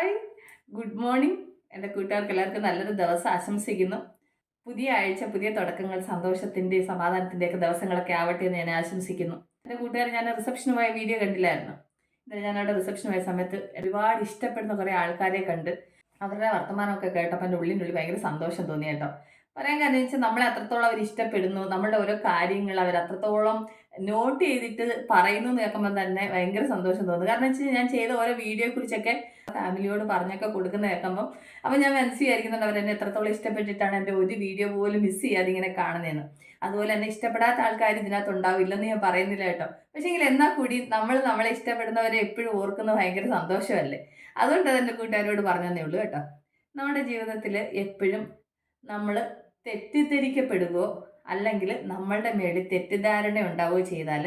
Hi. Good morning. എന്റെ കൂട്ടുകാർക്ക് എല്ലാവർക്കും നല്ലൊരു ദിവസം ആശംസിക്കുന്നു. പുതിയ ആഴ്ച പുതിയ തുടക്കങ്ങൾ സന്തോഷത്തിന്റെയും സമാധാനത്തിന്റെയൊക്കെ ദിവസങ്ങളൊക്കെ ആവട്ടെ എന്ന് ഞാൻ ആശംസിക്കുന്നു. എന്റെ കൂട്ടുകാർ ഞാൻ റിസപ്ഷന് പോയ വീഡിയോ കണ്ടില്ലായിരുന്നു. ഇന്നലെ ഞാൻ അവിടെ റിസപ്ഷന് പോയ സമയത്ത് ഒരുപാട് ഇഷ്ടപ്പെടുന്ന കുറേ ആൾക്കാരെ കണ്ട് അവരുടെ വർത്തമാനമൊക്കെ കേട്ടപ്പോൾ എന്റെ ഉള്ളിൽ ഭയങ്കര സന്തോഷം തോന്നി കേട്ടോ. പറയാൻ കാരണം വെച്ചാൽ നമ്മളെ അത്രത്തോളം അവർ ഇഷ്ടപ്പെടുന്നു. നമ്മളുടെ ഓരോ കാര്യങ്ങൾ അവർ അത്രത്തോളം നോട്ട് ചെയ്തിട്ട് പറയുന്നു കേൾക്കുമ്പോൾ തന്നെ ഭയങ്കര സന്തോഷം തോന്നുന്നു കാരണം വെച്ചാൽ ഞാൻ ചെയ്ത ഓരോ വീഡിയോയെ കുറിച്ചൊക്കെ ഫാമിലിയോട് പറഞ്ഞൊക്കെ കൊടുക്കുന്ന കേൾക്കുമ്പോൾ അപ്പം ഞാൻ മനസ്സിലായിരിക്കുന്നുണ്ട് അവരെന്നെ എത്രത്തോളം ഇഷ്ടപ്പെട്ടിട്ടാണ് എന്റെ ഒരു വീഡിയോ പോലും മിസ് ചെയ്യാതെ ഇങ്ങനെ കാണുന്നതെന്ന്. അതുപോലെ തന്നെ ഇഷ്ടപ്പെടാത്ത ആൾക്കാർ ഇതിനകത്ത് ഉണ്ടാവില്ലെന്ന് ഞാൻ പറയുന്നില്ല കേട്ടോ. പക്ഷേ എങ്കിൽ എന്നാൽ കൂടി നമ്മൾ നമ്മളെ ഇഷ്ടപ്പെടുന്നവരെ എപ്പോഴും ഓർക്കുന്നത് ഭയങ്കര സന്തോഷമല്ലേ? അതുകൊണ്ട് എന്റെ കൂട്ടുകാരോട് പറഞ്ഞതേ ഉള്ളൂ കേട്ടോ. നമ്മുടെ ജീവിതത്തിൽ എപ്പോഴും നമ്മൾ തെറ്റിദ്ധരിക്കപ്പെടുകയോ അല്ലെങ്കിൽ നമ്മളുടെ മേളിൽ തെറ്റിദ്ധാരണ ഉണ്ടാവുകയോ ചെയ്താൽ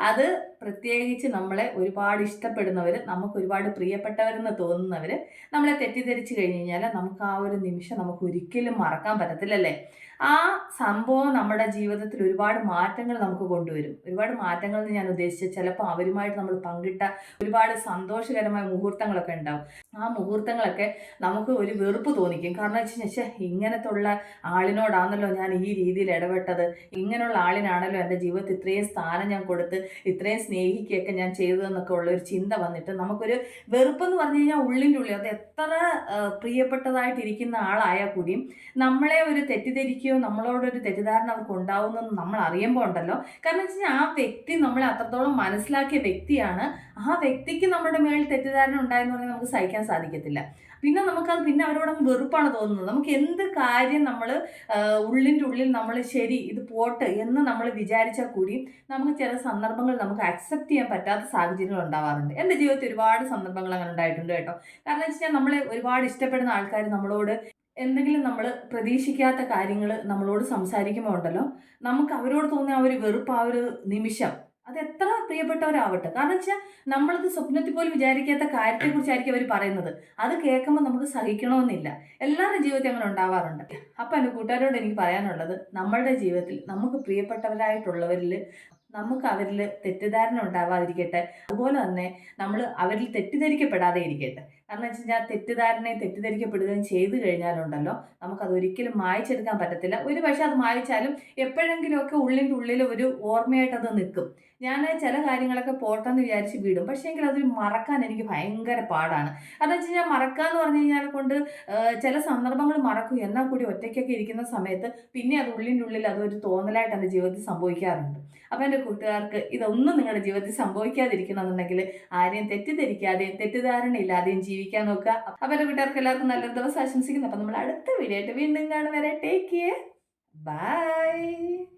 അത് പ്രത്യേകിച്ച് നമ്മളെ ഒരുപാട് ഇഷ്ടപ്പെടുന്നവർ നമുക്ക് ഒരുപാട് പ്രിയപ്പെട്ടവരെന്ന് തോന്നുന്നവർ നമ്മളെ തെറ്റിദ്ധരിച്ചു കഴിഞ്ഞ് കഴിഞ്ഞാൽ നമുക്ക് ആ ഒരു നിമിഷം നമുക്ക് ഒരിക്കലും മറക്കാൻ പറ്റത്തില്ലല്ലേ? ആ സംഭവം നമ്മുടെ ജീവിതത്തിൽ ഒരുപാട് മാറ്റങ്ങൾ നമുക്ക് കൊണ്ടുവരും. ഒരുപാട് മാറ്റങ്ങൾ എന്ന് ഞാൻ ഉദ്ദേശിച്ചത് ചിലപ്പോൾ അവരുമായിട്ട് നമ്മൾ പങ്കിട്ട ഒരുപാട് സന്തോഷകരമായ മുഹൂർത്തങ്ങളൊക്കെ ഉണ്ടാവും. ആ മുഹൂർത്തങ്ങളൊക്കെ നമുക്ക് ഒരു വെറുപ്പ് തോന്നിക്കും. കാരണം വെച്ച് കഴിഞ്ഞാൽ ഇങ്ങനത്തെ ഉള്ള ആളിനോടാണല്ലോ ഞാൻ ഈ രീതിയിൽ ഇടപെട്ടത് ഇങ്ങനെയുള്ള ആളിനാണല്ലോ എന്റെ ജീവിതത്തിൽ ഇത്രയും സ്ഥാനം ഞാൻ കൊടുത്ത് ഇത്രയും സ്നേഹിക്കുകയൊക്കെ ഞാൻ ചെയ്തതെന്നൊക്കെ ഉള്ള ഒരു ചിന്ത വന്നിട്ട് നമുക്കൊരു വെറുപ്പെന്ന് പറഞ്ഞു കഴിഞ്ഞാൽ ഉള്ളിന്റെ ഉള്ളിൽ അത് എത്ര പ്രിയപ്പെട്ടതായിട്ടിരിക്കുന്ന ആളായാൽ കൂടിയും നമ്മളെ ഒരു തെറ്റിദ്ധരിക്കുകയോ നമ്മളോടൊരു തെറ്റിദ്ധാരണ അവർക്ക് ഉണ്ടാവുമെന്ന് നമ്മൾ അറിയുമ്പോൾ ഉണ്ടല്ലോ. കാരണം വെച്ച് കഴിഞ്ഞാൽ ആ വ്യക്തി നമ്മളെ അത്രത്തോളം മനസ്സിലാക്കിയ വ്യക്തിയാണ്. ആ വ്യക്തിക്ക് നമ്മുടെ മേളിൽ തെറ്റിദ്ധാരണ ഉണ്ടായെന്ന് പറഞ്ഞാൽ നമുക്ക് സഹിക്കാൻ സാധിക്കത്തില്ല. പിന്നെ നമുക്കത് പിന്നെ അവരോട് വെറുപ്പാണ് തോന്നുന്നത്. നമുക്ക് എന്ത് കാര്യം നമ്മൾ ഉള്ളിന്റെ ഉള്ളിൽ നമ്മൾ ശരി ഇത് പോട്ട് എന്ന് നമ്മൾ വിചാരിച്ചാൽ കൂടിയും നമുക്ക് ചില സന്ദർഭങ്ങൾ നമുക്ക് അക്സെപ്റ്റ് ചെയ്യാൻ പറ്റാത്ത സാഹചര്യങ്ങൾ ഉണ്ടാവാറുണ്ട്. എന്റെ ജീവിതത്തിൽ ഒരുപാട് സന്ദർഭങ്ങൾ അങ്ങനെ ഉണ്ടായിട്ടുണ്ട് കേട്ടോ. കാരണം വെച്ച് കഴിഞ്ഞാൽ നമ്മളെ ഒരുപാട് ഇഷ്ടപ്പെടുന്ന ആൾക്കാർ നമ്മളോട് എന്തെങ്കിലും നമ്മൾ പ്രതീക്ഷിക്കാത്ത കാര്യങ്ങൾ നമ്മളോട് സംസാരിക്കുമ്പോൾ ഉണ്ടല്ലോ നമുക്ക് അവരോട് തോന്നിയ ആ ഒരു വെറുപ്പ് ആ ഒരു നിമിഷം അത് എത്ര പ്രിയപ്പെട്ടവരാവട്ടെ. കാരണം വെച്ചാൽ നമ്മളത് സ്വപ്നത്തിൽ പോലും വിചാരിക്കാത്ത കാര്യത്തെക്കുറിച്ചായിരിക്കും അവർ പറയുന്നത്. അത് കേൾക്കുമ്പോൾ നമുക്ക് സഹിക്കണമെന്നില്ല. എല്ലാവരുടെ ജീവിതത്തിൽ അങ്ങനെ ഉണ്ടാവാറുണ്ട്. അപ്പം എന്റെ കൂട്ടുകാരോട് എനിക്ക് പറയാനുള്ളത് നമ്മളുടെ ജീവിതത്തിൽ നമുക്ക് പ്രിയപ്പെട്ടവരായിട്ടുള്ളവരിൽ നമുക്ക് അവരിൽ തെറ്റിദ്ധാരണ ഉണ്ടാവാതിരിക്കട്ടെ. അതുപോലെ തന്നെ നമ്മൾ അവരിൽ തെറ്റിദ്ധരിക്കപ്പെടാതെ ഇരിക്കട്ടെ. കാരണം വെച്ച് കഴിഞ്ഞാൽ തെറ്റിദ്ധാരണയും തെറ്റിദ്ധരിക്കപ്പെടുകയും ചെയ്തു കഴിഞ്ഞാലുണ്ടല്ലോ നമുക്കത് ഒരിക്കലും മായച്ചെടുക്കാൻ പറ്റത്തില്ല. ഒരു പക്ഷെ അത് മായച്ചാലും എപ്പോഴെങ്കിലുമൊക്കെ ഉള്ളിന്റെ ഉള്ളിൽ ഒരു ഓർമ്മയായിട്ട് അത് നിൽക്കും. ഞാൻ ചില കാര്യങ്ങളൊക്കെ പോട്ടെന്ന് വിചാരിച്ച് വിടും. പക്ഷേ എങ്കിൽ അത് മറക്കാൻ എനിക്ക് ഭയങ്കര പാടാണ്. കാരണം വെച്ച് കഴിഞ്ഞാൽ മറക്കാന്ന് പറഞ്ഞു കഴിഞ്ഞാൽ കൊണ്ട് ചില സന്ദർഭങ്ങൾ മറക്കും. എന്നാൽ കൂടി ഒറ്റയ്ക്കൊക്കെ ഇരിക്കുന്ന സമയത്ത് പിന്നെ അത് ഉള്ളിന്റെ ഉള്ളിൽ അതൊരു തോന്നലായിട്ട് എന്റെ ജീവിതത്തിൽ സംഭവിക്കാറുണ്ട്. അപ്പം എന്റെ കൂട്ടുകാർക്ക് ഇതൊന്നും നിങ്ങളുടെ ജീവിതത്തിൽ സംഭവിക്കാതിരിക്കണമെന്നുണ്ടെങ്കിൽ ആരെയും തെറ്റിദ്ധരിക്കാതെയും തെറ്റിദ്ധാരണ ഇല്ലാതെയും ജീവിക്കാൻ നോക്കുക. അപ്പോൾ എന്റെ കൂട്ടുകാർക്ക് എല്ലാവർക്കും നല്ലൊരു ദിവസം ആശംസിക്കുന്നു. അപ്പം നമ്മൾ അടുത്ത വീഡിയോ ആയിട്ട് വീണ്ടും കാണും. വരെ ടേക്ക് കെയർ ബൈ